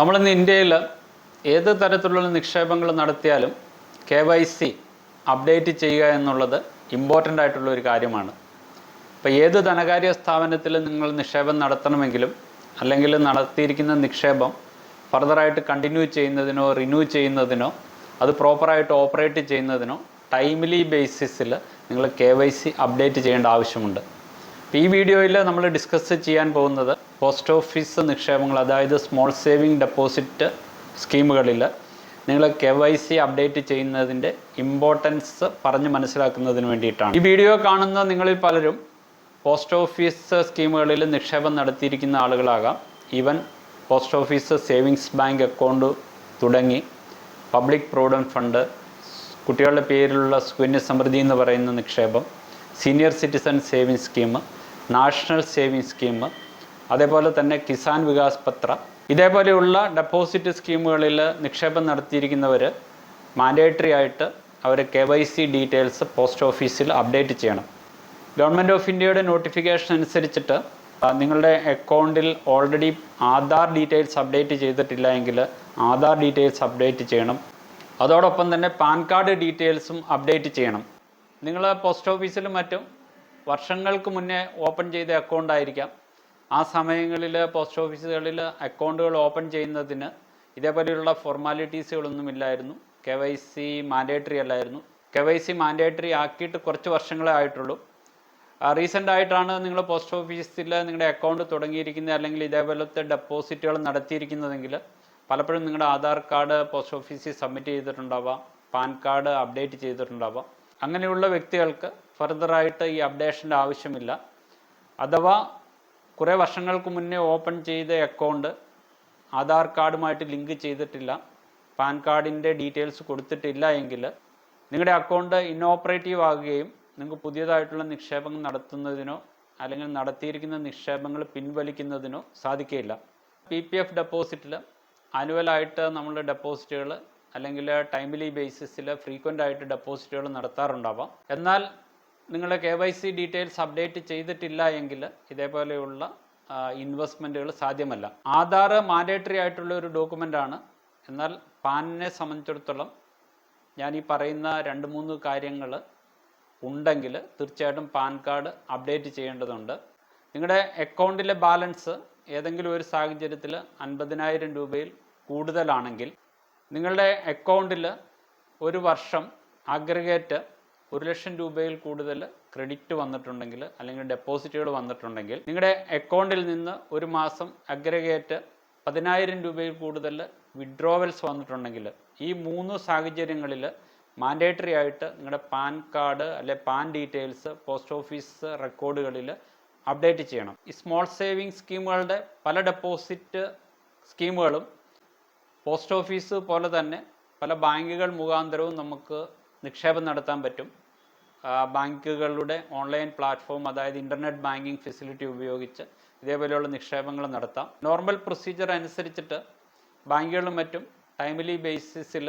നമ്മളിന്ന് ഇന്ത്യയിൽ ഏത് തരത്തിലുള്ള നിക്ഷേപങ്ങൾ നടത്തിയാലും കെ വൈ സി അപ്ഡേറ്റ് ചെയ്യുക എന്നുള്ളത് ഇമ്പോർട്ടന്റ് ആയിട്ടുള്ള ഒരു കാര്യമാണ്. ഇപ്പോൾ ഏത് ധനകാര്യ സ്ഥാപനത്തിൽ നിങ്ങൾ നിക്ഷേപം നടത്തണമെങ്കിലും അല്ലെങ്കിൽ നടത്തിയിരിക്കുന്ന നിക്ഷേപം ഫർദറായിട്ട് കണ്ടിന്യൂ ചെയ്യുന്നതിനോ റിന്യൂ ചെയ്യുന്നതിനോ അത് പ്രോപ്പറായിട്ട് ഓപ്പറേറ്റ് ചെയ്യുന്നതിനോ ടൈംലി ബേസിസിൽ നിങ്ങൾ കെ വൈ സി അപ്ഡേറ്റ് ചെയ്യേണ്ട ആവശ്യമുണ്ട്. ഈ വീഡിയോയിൽ നമ്മൾ ഡിസ്കസ് ചെയ്യാൻ പോകുന്നത് പോസ്റ്റ് ഓഫീസ് നിക്ഷേപങ്ങൾ അതായത് സ്മോൾ സേവിംഗ് ഡെപ്പോസിറ്റ് സ്കീമുകളിൽ നിങ്ങൾ കെ വൈ സി അപ്ഡേറ്റ് ചെയ്യുന്നതിന്റെ ഇമ്പോർട്ടൻസ് പറഞ്ഞ് മനസ്സിലാക്കുന്നതിന് വേണ്ടിയിട്ടാണ്. ഈ വീഡിയോ കാണുന്ന നിങ്ങളിൽ പലരും പോസ്റ്റ് ഓഫീസ് സ്കീമുകളിൽ നിക്ഷേപം നടത്തിയിരിക്കുന്ന ആളുകളാകാം. Even post office savings bank account തുടങ്ങി പബ്ലിക് പ്രൊവിഡന്റ് ഫണ്ട് കുട്ടികളുടെ പേരിലുള്ള സുകന്യ സമൃദ്ധി എന്ന് പറയുന്ന നിക്ഷേപം senior citizen saving scheme national saving scheme അതേപോലെ തന്നെ കിസാൻ വികാസ് പത്ര. ഇതേപോലെയുള്ള ഡെപ്പോസിറ്റ് സ്കീമുകളിൽ നിക്ഷേപം നടത്തിയിരിക്കുന്നവർ മാൻഡേറ്ററി ആയിട്ട് അവർ K Y C details post ഓഫീസിൽ അപ്ഡേറ്റ് ചെയ്യണം. ഗവൺമെന്റ് ഓഫ് ഇന്ത്യയുടെ നോട്ടിഫിക്കേഷൻ അനുസരിച്ചിട്ട് നിങ്ങളുടെ അക്കൗണ്ടിൽ ഓൾറെഡി ആധാർ ഡീറ്റെയിൽസ് അപ്ഡേറ്റ് ചെയ്തിട്ടില്ല എങ്കിൽ ആധാർ ഡീറ്റെയിൽസ് അപ്ഡേറ്റ് ചെയ്യണം. അതോടൊപ്പം തന്നെ പാൻ കാർഡ് ഡീറ്റെയിൽസും അപ്ഡേറ്റ് ചെയ്യണം. നിങ്ങൾ പോസ്റ്റ് ഓഫീസിലും മറ്റും വർഷങ്ങൾക്ക് മുന്നേ ഓപ്പൺ ചെയ്ത അക്കൗണ്ട് ആയിരിക്കാം. ആ സമയങ്ങളിൽ പോസ്റ്റ് ഓഫീസുകളിൽ അക്കൗണ്ടുകൾ ഓപ്പൺ ചെയ്യുന്നതിന് ഇതേപോലെയുള്ള ഫോർമാലിറ്റീസുകളൊന്നുമില്ലായിരുന്നു. കെ വൈ സി മാൻഡേറ്ററി അല്ലായിരുന്നു. കെ വൈ സി മാൻഡേറ്ററി ആക്കിയിട്ട് കുറച്ച് വർഷങ്ങളെ ആയിട്ടുള്ളൂ. റീസെന്റ് ആയിട്ടാണ് നിങ്ങൾ പോസ്റ്റ് ഓഫീസിൽ നിങ്ങളുടെ അക്കൗണ്ട് തുടങ്ങിയിരിക്കുന്നത് അല്ലെങ്കിൽ ഇതേപോലത്തെ ഡെപ്പോസിറ്റുകൾ നടത്തിയിരിക്കുന്നതെങ്കിൽ പലപ്പോഴും നിങ്ങളുടെ ആധാർ കാർഡ് പോസ്റ്റ് ഓഫീസിൽ സബ്മിറ്റ് ചെയ്തിട്ടുണ്ടാവാം പാൻ കാർഡ് അപ്ഡേറ്റ് ചെയ്തിട്ടുണ്ടാവാം. അങ്ങനെയുള്ള വ്യക്തികൾക്ക് ഫർദറായിട്ട് ഈ അപ്ഡേഷന്റെ ആവശ്യമില്ല. അഥവാ കുറേ വർഷങ്ങൾക്ക് മുന്നേ ഓപ്പൺ ചെയ്ത അക്കൗണ്ട് ആധാർ കാർഡുമായിട്ട് ലിങ്ക് ചെയ്തിട്ടില്ല. പാൻ കാർഡിന്റെ ഡീറ്റെയിൽസ് കൊടുത്തിട്ടില്ല എങ്കിൽ നിങ്ങളുടെ അക്കൗണ്ട് ഇന്നോപ്പറേറ്റീവ് ആകുകയും നിങ്ങൾക്ക് പുതിയതായിട്ടുള്ള നിക്ഷേപങ്ങൾ നടത്തുന്നതിനോ അല്ലെങ്കിൽ നടത്തിയിരിക്കുന്ന നിക്ഷേപങ്ങൾ പിൻവലിക്കുന്നതിനോ സാധിക്കുകയില്ല. പി പി എഫ് ഡെപ്പോസിറ്റിൽ ആനുവലായിട്ട് നമ്മൾ ഡെപ്പോസിറ്റുകൾ അല്ലെങ്കിൽ ടൈംലി ബേസിസിൽ ഫ്രീക്വന്റ് ആയിട്ട് ഡെപ്പോസിറ്റുകൾ നടത്താറുണ്ടാവാം. എന്നാൽ നിങ്ങളുടെ K Y C details update ചെയ്തിട്ടില്ല എങ്കിൽ ഇതേപോലെയുള്ള ഇൻവെസ്റ്റ്മെന്റുകൾ സാധ്യമല്ല. ആധാർ മാൻഡേറ്ററി ആയിട്ടുള്ള ഒരു ഡോക്യുമെന്റ് ആണ്. എന്നാൽ പാനിനെ സംബന്ധിച്ചിടത്തോളം ഞാൻ ഈ പറയുന്ന രണ്ട് മൂന്ന് കാര്യങ്ങൾ ഉണ്ടെങ്കിൽ തീർച്ചയായിട്ടും പാൻ കാർഡ് അപ്ഡേറ്റ് ചെയ്യേണ്ടതുണ്ട്. നിങ്ങളുടെ അക്കൗണ്ടിലെ ബാലൻസ് ഏതെങ്കിലും ഒരു സാഹചര്യത്തിൽ അൻപതിനായിരം രൂപയിൽ കൂടുതലാണെങ്കിൽ നിങ്ങളുടെ അക്കൗണ്ടിൽ ഒരു വർഷം അഗ്രഗേറ്റ് ഒരു ലക്ഷം രൂപയിൽ കൂടുതൽ ക്രെഡിറ്റ് വന്നിട്ടുണ്ടെങ്കിൽ അല്ലെങ്കിൽ ഡെപ്പോസിറ്റുകൾ വന്നിട്ടുണ്ടെങ്കിൽ നിങ്ങളുടെ അക്കൗണ്ടിൽ നിന്ന് ഒരു മാസം അഗ്രഗേറ്റ് പതിനായിരം രൂപയിൽ കൂടുതൽ വിഡ്രോവൽസ് വന്നിട്ടുണ്ടെങ്കിൽ ഈ മൂന്ന് സാഹചര്യങ്ങളിൽ മാൻഡേറ്ററി ആയിട്ട് നിങ്ങളുടെ പാൻ കാർഡ് അല്ലെ പാൻ ഡീറ്റെയിൽസ് പോസ്റ്റ് ഓഫീസ് റെക്കോർഡുകളിൽ അപ്ഡേറ്റ് ചെയ്യണം. ഈ സ്മോൾ സേവിങ് സ്കീമുകളുടെ പല ഡെപ്പോസിറ്റ് സ്കീമുകളും പോസ്റ്റ് ഓഫീസ് പോലെ തന്നെ പല ബാങ്കുകൾ മുഖാന്തരവും നമുക്ക് നിക്ഷേപം നടത്താൻ പറ്റും. ബാങ്കുകളുടെ ഓൺലൈൻ പ്ലാറ്റ്ഫോം അതായത് ഇന്റർനെറ്റ് ബാങ്കിങ് ഫെസിലിറ്റി ഉപയോഗിച്ച് ഇതേപോലെയുള്ള നിക്ഷേപങ്ങൾ നടത്താം. നോർമൽ പ്രൊസീജിയർ അനുസരിച്ചിട്ട് ബാങ്കുകളും മറ്റും ടൈംലി ബേസിസിൽ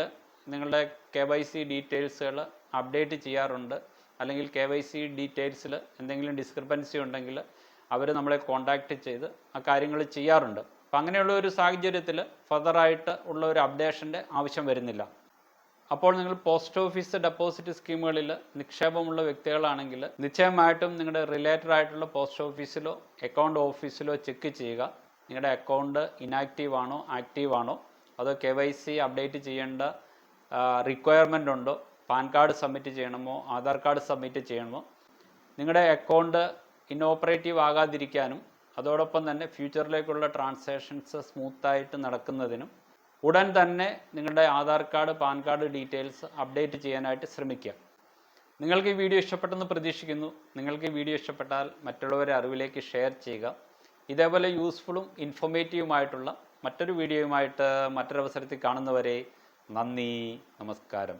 നിങ്ങളുടെ കെ വൈ സി ഡീറ്റെയിൽസുകൾ അപ്ഡേറ്റ് ചെയ്യാറുണ്ട്. അല്ലെങ്കിൽ കെ വൈ സി ഡീറ്റെയിൽസിൽ എന്തെങ്കിലും ഡിസ്ക്രിപ്പൻസി ഉണ്ടെങ്കിൽ അവർ നമ്മളെ കോൺടാക്റ്റ് ചെയ്ത് ആ കാര്യങ്ങൾ ചെയ്യാറുണ്ട്. അപ്പം അങ്ങനെയുള്ള ഒരു സാഹചര്യത്തിൽ ഫർദറായിട്ട് ഉള്ള ഒരു അപ്ഡേഷന്റെ ആവശ്യം വരുന്നില്ല. അപ്പോൾ നിങ്ങൾ പോസ്റ്റ് ഓഫീസ് ഡെപ്പോസിറ്റ് സ്കീമുകളിൽ നിക്ഷേപമുള്ള വ്യക്തികളാണെങ്കിൽ നിശ്ചയമായിട്ടും നിങ്ങളുടെ റിലേറ്റഡ് ആയിട്ടുള്ള പോസ്റ്റ് ഓഫീസിലോ അക്കൗണ്ട് ഓഫീസിലോ ചെക്ക് ചെയ്യുക. നിങ്ങളുടെ അക്കൗണ്ട് ഇനാക്റ്റീവ് ആണോ ആക്റ്റീവ് ആണോ? അതോ കെ വൈ സി അപ്ഡേറ്റ് ചെയ്യേണ്ട റിക്വയർമെന്റ് ഉണ്ടോ? പാൻ കാർഡ് സബ്മിറ്റ് ചെയ്യണമോ ആധാർ കാർഡ് സബ്മിറ്റ് ചെയ്യണമോ? നിങ്ങളുടെ അക്കൗണ്ട് ഇന്നോപ്പറേറ്റീവ് ആകാതിരിക്കാനും അതോടൊപ്പം തന്നെ ഫ്യൂച്ചറിലേക്കുള്ള ട്രാൻസാക്ഷൻസ് സ്മൂത്തായിട്ട് നടക്കുന്നതിനും ഉടൻ തന്നെ നിങ്ങളുടെ Aadhaar card PAN card details update ചെയ്യാനായിട്ട് ശ്രമിക്കുക. നിങ്ങൾക്ക് ഈ വീഡിയോ ഇഷ്ടപ്പെട്ടെന്ന് പ്രതീക്ഷിക്കുന്നു. നിങ്ങൾക്ക് ഈ വീഡിയോ ഇഷ്ടപ്പെട്ടാൽ മറ്റുള്ളവരെ അറിവിലേക്ക് ഷെയർ ചെയ്യുക. ഇതേപോലെ യൂസ്ഫുള്ളും ഇൻഫോർമേറ്റീവുമായിട്ടുള്ള മറ്റൊരു വീഡിയോയുമായിട്ട് മറ്റൊരവസരത്തിൽ കാണുന്നവരെ നന്ദി നമസ്കാരം.